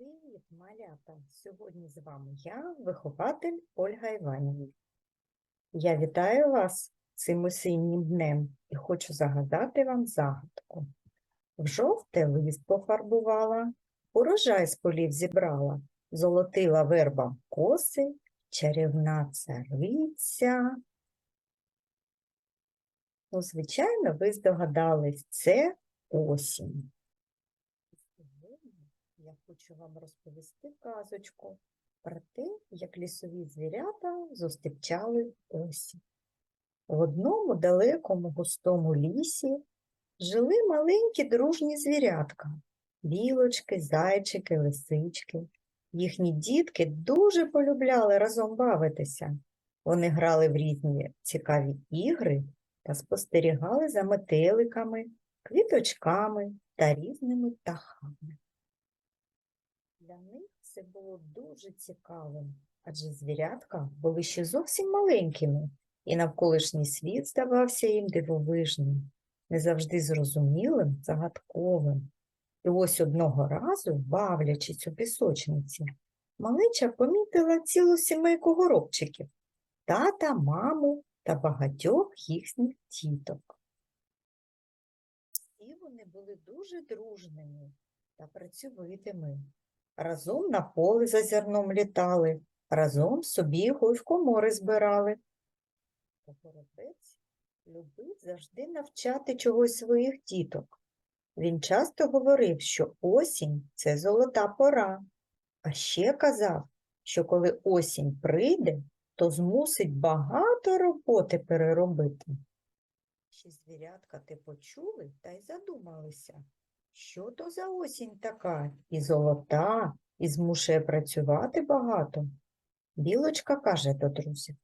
Привіт, малята! Сьогодні з вами я, вихователь Ольга Іванівна. Я вітаю вас цим осіннім днем і хочу загадати вам загадку. В жовте лист пофарбувала, урожай з полів зібрала, золотила верба коси, чарівна цариця. Ну, звичайно, ви здогадались, це осінь. Я хочу вам розповісти казочку про те, як лісові звірята зустрічали осінь. В одному далекому густому лісі жили маленькі дружні звірятка – білочки, зайчики, лисички. Їхні дітки дуже полюбляли разом бавитися. Вони грали в різні цікаві ігри та спостерігали за метеликами, квіточками та різними птахами. Для них це було дуже цікавим, адже звірятка були ще зовсім маленькими, і навколишній світ здавався їм дивовижним, не завжди зрозумілим, загадковим. І ось одного разу, бавлячись у пісочниці, малича помітила цілу сімейку горобчиків – тата, маму та багатьох їхніх тіток. Всі вони були дуже дружними та працьовитими. Разом на поле за зерном літали, разом собі його й в комори збирали. Горобець любив завжди навчати чогось своїх діток. Він часто говорив, що осінь – це золота пора, а ще казав, що коли осінь прийде, то змусить багато роботи переробити. Ще звірятка те почули та й задумалися, що то за осінь така, і золота, і змушує працювати багато. Білочка каже до друзів,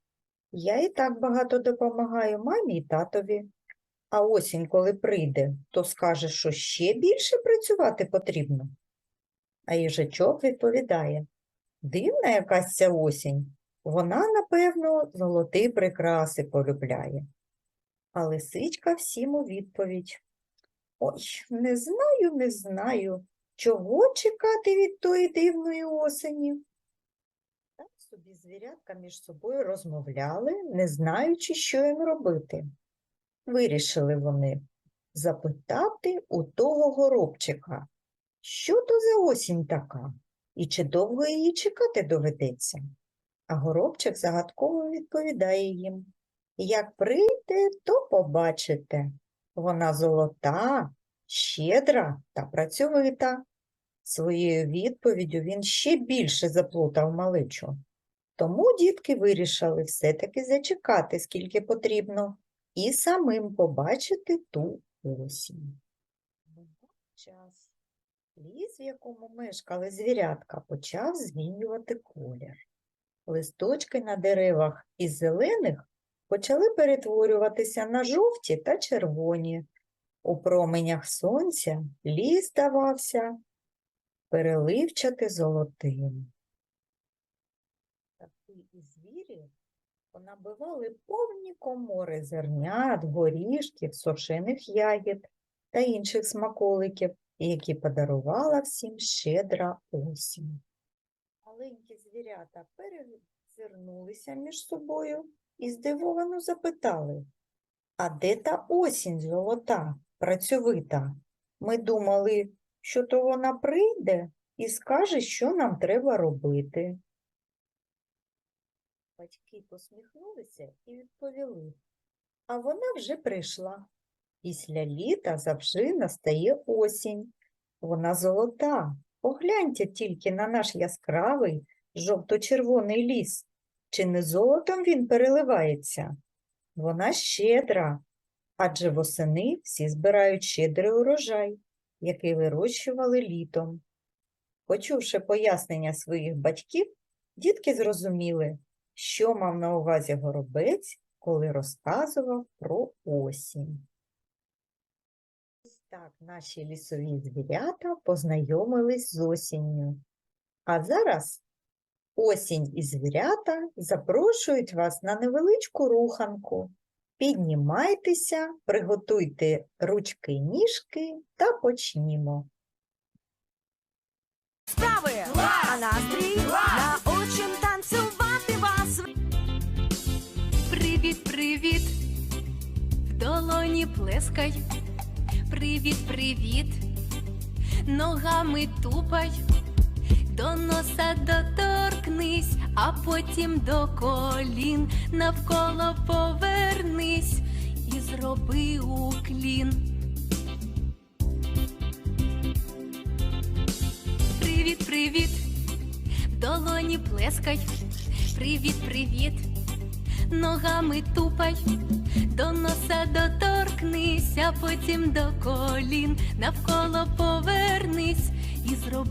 я і так багато допомагаю мамі і татові, а осінь, коли прийде, то скаже, що ще більше працювати потрібно. А їжачок відповідає, дивна якась ця осінь, вона, напевно, золоті прикраси полюбляє. А лисичка всім у відповідь. Ой, не знаю, не знаю, чого чекати від тої дивної осені. Так собі звірятка між собою розмовляли, не знаючи, що їм робити. Вирішили вони запитати у того горобчика, що то за осінь така, і чи довго її чекати доведеться. А горобчик загадково відповідає їм. Як прийде, то побачите. Вона золота, щедра та працьовита. Своєю відповіддю він ще більше заплутав маличу. Тому дітки вирішили все-таки зачекати, скільки потрібно, і самим побачити ту осінь. Час. Ліс, в якому мешкали звірятка, почав змінювати колір. Листочки на деревах із зелених почали перетворюватися на жовті та червоні. У променях сонця ліс здавався переливчати золотим. Птахи і звірі понабивали повні комори зернят, горішків, сушених ягід та інших смаколиків, які подарувала всім щедра осінь. Маленькі звірята перезирнулися між собою і здивовано запитали, а де та осінь золота, працьовита? Ми думали, що то вона прийде і скаже, що нам треба робити. Батьки посміхнулися і відповіли, а вона вже прийшла. Після літа завжди настає осінь. Вона золота. Погляньте тільки на наш яскравий жовто-червоний ліс. Чи не золотом він переливається? Вона щедра, адже восени всі збирають щедрий урожай, який вирощували літом. Почувши пояснення своїх батьків, дітки зрозуміли, що мав на увазі горобець, коли розказував про осінь. Ось так наші лісові звірята познайомились з осінню. А зараз осінь і звірята запрошують вас на невеличку руханку. Піднімайтеся, приготуйте ручки ніжки та почнімо. Справи а настрій научим танцювати вас. Привіт, привіт, в долоні плескай. Привіт, привіт, ногами тупай, до носа доторкнись, а потім до колін навколо повернись і зроби уклін. Привіт, привіт, в долоні плескай. Привіт, привіт ногами тупай, до носа доторкнись, а потім до колін, навколо повернись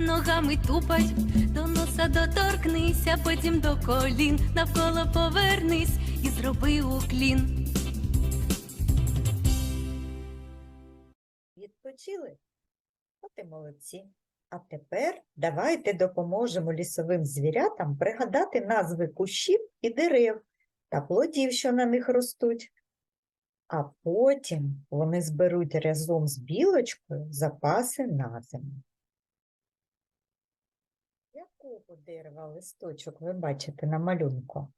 ногами тупай, до носа доторкнись, а потім до колін, навколо повернись і зроби уклін. Відпочили? От і молодці. А тепер давайте допоможемо лісовим звірятам пригадати назви кущів і дерев та плодів, що на них ростуть. А потім вони зберуть разом з білочкою запаси на зиму. Якого дерева листочок ви бачите на малюнку?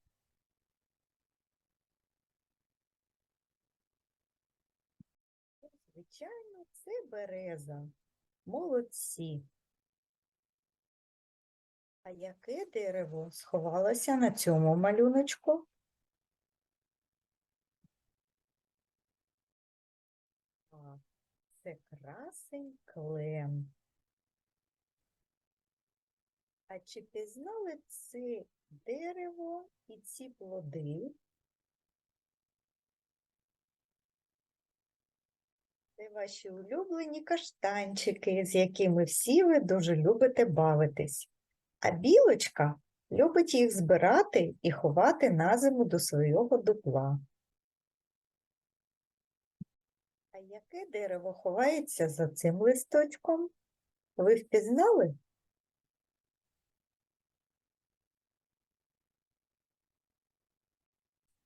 Звичайно, це береза. Молодці. А яке дерево сховалося на цьому малюночку? Це красень клен. А чи пізнали це дерево і ці плоди? Це ваші улюблені каштанчики, з якими всі ви дуже любите бавитись. А білочка любить їх збирати і ховати на зиму до свого дупла. А яке дерево ховається за цим листочком? Ви впізнали?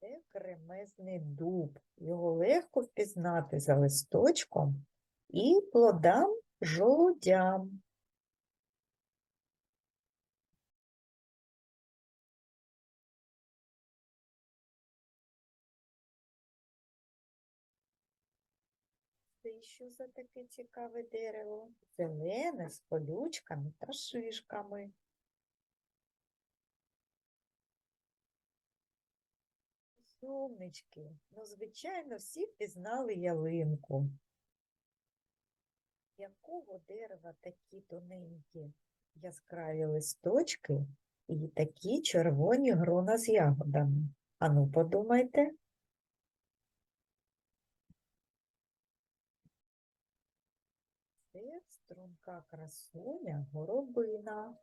Це кремезний дуб. Його легко впізнати за листочком і плодам жолудям. Це що за таке цікаве дерево? Зелене з колючками та шишками. Сумнички, ну, звичайно, всі впізнали ялинку. Якого дерева такі тоненькі яскраві листочки і такі червоні грона з ягодами? Ану, подумайте. Це струнка красуня горобина.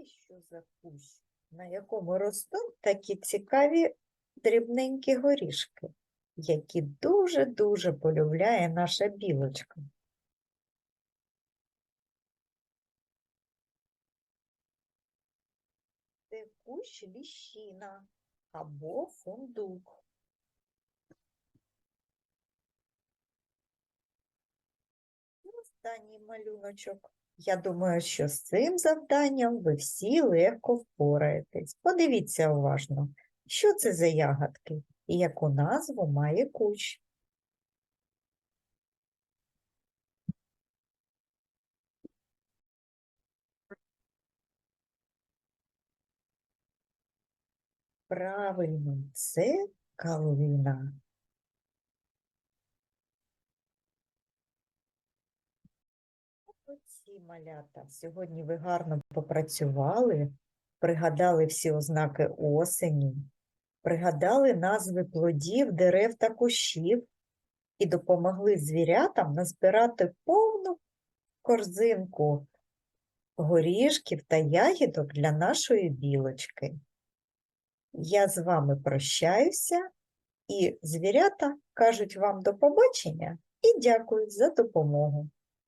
Це що за кущ, на якому ростуть такі цікаві дрібненькі горішки, які дуже-дуже полюбляє наша білочка. Це кущ ліщина або фундук. Останній малюночок. Я думаю, що з цим завданням ви всі легко впораєтесь. Подивіться уважно, що це за ягодки і яку назву має кущ. Правильно, це калина. Оці малята. Сьогодні ви гарно попрацювали, пригадали всі ознаки осені, пригадали назви плодів, дерев та кущів і допомогли звірятам назбирати повну корзинку горішків та ягідок для нашої білочки. Я з вами прощаюся, і звірята кажуть вам до побачення і дякують за допомогу.